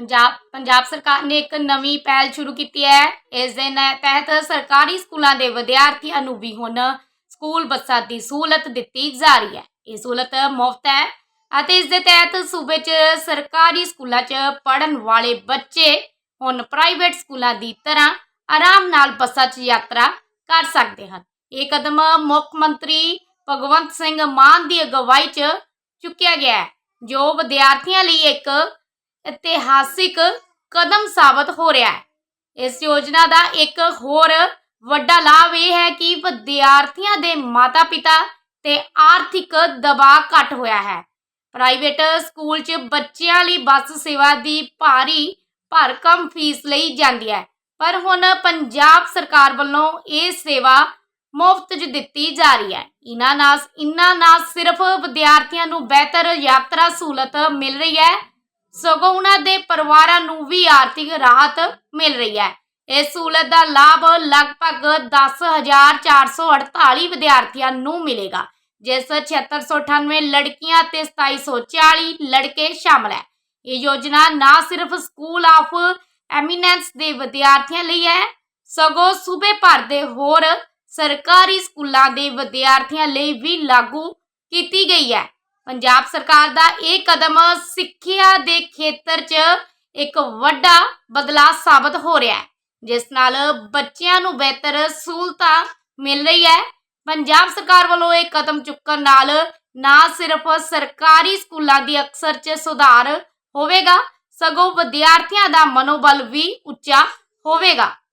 ਪੰਜਾਬ ਪੰਜਾਬ ਸਰਕਾਰ ਨੇ ਇੱਕ ਨਵੀਂ ਪਹਿਲ ਸ਼ੁਰੂ ਕੀਤੀ ਹੈ। ਇਸ ਦੇ ਤਹਿਤ ਸਰਕਾਰੀ ਸਕੂਲਾਂ ਦੇ ਵਿਦਿਆਰਥੀਆਂ ਨੂੰ ਵੀ ਹੁਣ ਸਕੂਲ ਬੱਸਾਂ ਦੀ ਸਹੂਲਤ ਦਿੱਤੀ ਜਾ ਰਹੀ ਹੈ। ਇਹ ਸਹੂਲਤ ਮੁਫਤ ਹੈ ਅਤੇ ਇਸ ਦੇ ਤਹਿਤ ਸੂਬੇ 'ਚ ਸਰਕਾਰੀ ਸਕੂਲਾਂ 'ਚ ਪੜ੍ਹਨ ਵਾਲੇ ਬੱਚੇ ਹੁਣ ਪ੍ਰਾਈਵੇਟ ਸਕੂਲਾਂ ਦੀ ਤਰ੍ਹਾਂ ਆਰਾਮ ਨਾਲ ਬੱਸਾਂ 'ਚ ਯਾਤਰਾ ਕਰ ਸਕਦੇ ਹਨ। ਇਹ ਕਦਮ ਮੁੱਖ ਮੰਤਰੀ ਭਗਵੰਤ ਸਿੰਘ ਮਾਨ ਦੀ ਅਗਵਾਈ 'ਚ ਚੁੱਕਿਆ ਗਿਆ ਹੈ, ਜੋ ਵਿਦਿਆਰਥੀਆਂ ਲਈ ਇੱਕ ਇਤਿਹਾਸਿਕ ਕਦਮ ਸਾਬਤ ਹੋ ਰਿਹਾ ਹੈ। ਇਸ ਯੋਜਨਾ ਦਾ ਇੱਕ ਹੋਰ ਵੱਡਾ ਲਾਭ ਇਹ ਹੈ ਕਿ ਵਿਦਿਆਰਥੀਆਂ ਦੇ ਮਾਤਾ-ਪਿਤਾ ਤੇ ਆਰਥਿਕ ਦਬਾਅ ਘਟ ਹੋਇਆ ਹੈ। ਪ੍ਰਾਈਵੇਟ ਸਕੂਲ 'ਚ ਬੱਚਿਆਂ ਲਈ ਬੱਸ ਸੇਵਾ ਦੀ ਭਾਰੀ ਭਰਕਮ ਫੀਸ ਲਈ ਜਾਂਦੀ ਹੈ। ਪਰ ਹੁਣ ਪੰਜਾਬ ਸਰਕਾਰ ਵੱਲੋਂ ਇਹ ਸੇਵਾ ਮੁਫਤ 'ਚ ਦਿੱਤੀ ਜਾ ਰਹੀ ਹੈ। ਇਹਨਾਂ ਨਾਲ ਇਹਨਾਂ ਨਾਲ ਸਿਰਫ ਵਿਦਿਆਰਥੀਆਂ ਨੂੰ ਬਿਹਤਰ ਯਾਤਰਾ ਸਹੂਲਤ ਮਿਲ ਰਹੀ ਹੈ। ਸਗੋਂ ਉਹਨਾਂ ਦੇ ਪਰਿਵਾਰਾਂ ਨੂੰ ਵੀ ਆਰਥਿਕ ਰਾਹਤ ਮਿਲ ਰਹੀ ਹੈ। ਇਸ ਸਹੂਲਤ ਦਾ ਲਾਭ ਲਗਭਗ 10448 ਵਿਦਿਆਰਥੀਆਂ ਨੂੰ ਮਿਲੇਗਾ, ਜਿਸ 7698 ਲੜਕੀਆਂ ਤੇ 2740 ਲੜਕੇ ਸ਼ਾਮਲ ਹੈ। ਇਹ ਯੋਜਨਾ ਨਾ ਸਿਰਫ ਸਕੂਲ ਆਫ ਐਮੀਨੈਂਸ ਦੇ ਵਿਦਿਆਰਥੀਆਂ ਲਈ ਹੈ, ਸਗੋਂ ਸੂਬੇ ਭਰ ਦੇ ਹੋਰ ਸਰਕਾਰੀ ਸਕੂਲਾਂ ਦੇ ਵਿਦਿਆਰਥੀਆਂ ਲਈ ਵੀ ਲਾਗੂ ਕੀਤੀ ਗਈ ਹੈ। ਪੰਜਾਬ ਸਰਕਾਰ ਦਾ ਇਹ ਕਦਮ ਸਿੱਖਿਆ ਦੇ ਖੇਤਰ 'ਚ ਇੱਕ ਵੱਡਾ ਬਦਲਾਅ ਸਾਬਤ ਹੋ ਰਿਹਾ ਹੈ, ਜਿਸ ਨਾਲ ਬੱਚਿਆਂ ਨੂੰ ਬਿਹਤਰ ਸਹੂਲਤਾਂ ਮਿਲ ਰਹੀ ਹੈ। ਪੰਜਾਬ ਸਰਕਾਰ ਵੱਲੋਂ ਇਹ ਕਦਮ ਚੁੱਕਣ ਨਾਲ ਨਾ ਸਿਰਫ ਸਰਕਾਰੀ ਸਕੂਲਾਂ ਦੀ ਅਕਸਰ 'ਚ ਸੁਧਾਰ ਹੋਵੇਗਾ, ਸਗੋਂ ਵਿਦਿਆਰਥੀਆਂ ਦਾ ਮਨੋਬਲ ਵੀ ਉੱਚਾ ਹੋਵੇਗਾ।